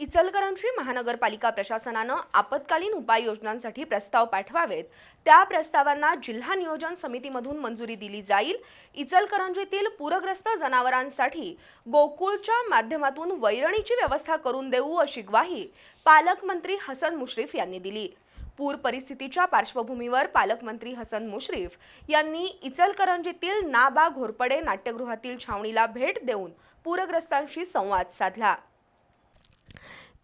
इचलकरंजी महानगरपालिका प्रशासनानं आपत्कालीन उपाययोजनांसाठी प्रस्ताव पाठवावेत. त्या प्रस्तावांना जिल्हा नियोजन समितीमधून मंजुरी दिली जाईल. इचलकरंजीतील पूरग्रस्त जनावरांसाठी गोकुळच्या माध्यमातून वैरणीची व्यवस्था करून देऊ अशी ग्वाही पालकमंत्री हसन मुश्रीफ यांनी दिली. पूर परिस्थितीच्या पार्श्वभूमीवर पालकमंत्री हसन मुश्रीफ यांनी इचलकरंजीतील नाबा घोरपडे नाट्यगृहातील छावणीला भेट देऊन पूरग्रस्तांशी संवाद साधला.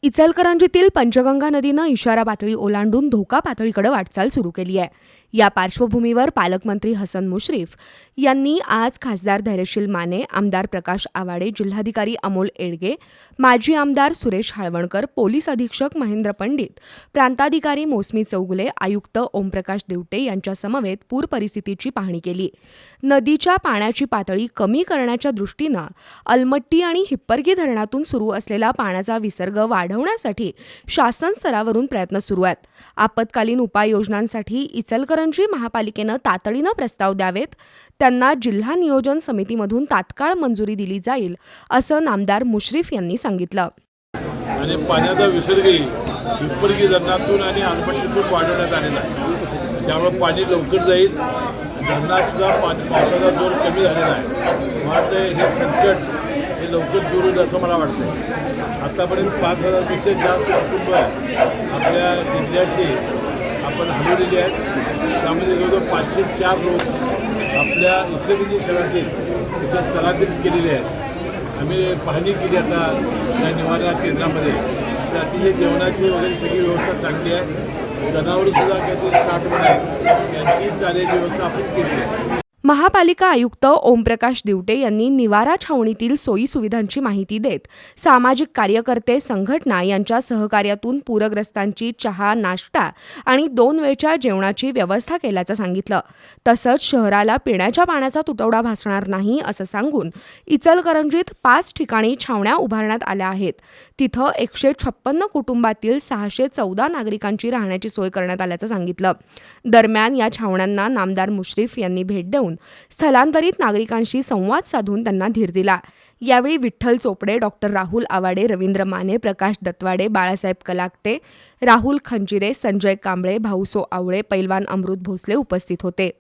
इचलकरंजीतील पंचगंगा नदीनं इशारा पातळी ओलांडून धोका पातळीकडे वाटचाल सुरू केली आहे. या पार्श्वभूमीवर पालकमंत्री हसन मुश्रीफ यांनी आज खासदार धैर्यशील माने आमदार प्रकाश आवाडे जिल्हाधिकारी अमोल एडगे माजी आमदार सुरेश हाळवणकर पोलीस अधीक्षक महेंद्र पंडित प्रांताधिकारी मोसमी चौगुले आयुक्त ओमप्रकाश देवटे यांच्यासमवेत पूर परिस्थितीची पाहणी केली. नदीच्या पाण्याची पातळी कमी करण्याच्या दृष्टीनं अलमट्टी आणि हिप्परगी धरणातून सुरू असलेला पाण्याचा विसर्ग वाढ वाढवण्यासाठी शासन स्तरावरून प्रयत्न सुरू आहेत. आपत्कालीन उपाययोजनांसाठी इचलकरंजी महापालिकेनं तातडीनं प्रस्ताव द्यावेत. त्यांना जिल्हा नियोजन समितीमधून तात्काळ मंजुरी दिली जाईल असं नामदार मुश्रीफ यांनी सांगितलं. आणि पाण्याचा विसर्गही हिप्परगी धरणातून आणि अनपट्टीतून वाढवण्यात आलेला आहे. त्यामुळे पाणी लवकर जाईल. धरणातसुद्धा पाणी पावसाचा जोर कमी झालेला आहे. मात्र हे संकट लवकर दूर होईल असं मला वाटतं आत्तापर्यंत पाच हजारपेक्षा जास्त कुटुंब आपल्या जिल्ह्यातली आपण हलवलेली आहेत त्यामध्ये जवळजवळ पाचशे चार लोक आपल्या इचलकरंजी शहरातील तिथे स्थलांतरित केलेले आहेत. आम्ही पाहणी केली आता या निवारा केंद्रामध्ये. तर अतिशय जेवणाची वगैरे सगळी व्यवस्था चांगली आहे. जनावरंसुद्धा काहीतरी साठ पण आहेत त्यांची चाऱ्याची व्यवस्था आपण केली आहे. महापालिका आयुक्त ओमप्रकाश दिवटे यांनी निवारा छावणीतील सोयी सुविधांची माहिती देत सामाजिक कार्यकर्ते संघटना यांच्या सहकार्यातून पूरग्रस्तांची चहा नाश्ता आणि दोन वेळच्या जेवणाची व्यवस्था केल्याचं सांगितलं. तसंच शहराला पिण्याच्या पाण्याचा तुटवडा भासणार नाही असं सांगून इचलकरंजीत पाच ठिकाणी छावण्या उभारण्यात आल्या आहेत. तिथं एकशे छप्पन्न कुटुंबातील सहाशे चौदा नागरिकांची राहण्याची सोय करण्यात आल्याचं सांगितलं. दरम्यान या छावण्यांना नामदार मुश्रीफ यांनी भेट देऊन स्थलांतरित नागरिकांशी संवाद साधून त्यांना धीर दिला. यावेळी विठ्ठल चोपडे डॉक्टर राहुल आवाडे रवींद्र माने प्रकाश दत्वाडे बाळासाहेब कलाकते राहुल खंजिरे संजय कांबळे भाऊसो आवळे पैलवान अमृत भोसले उपस्थित होते.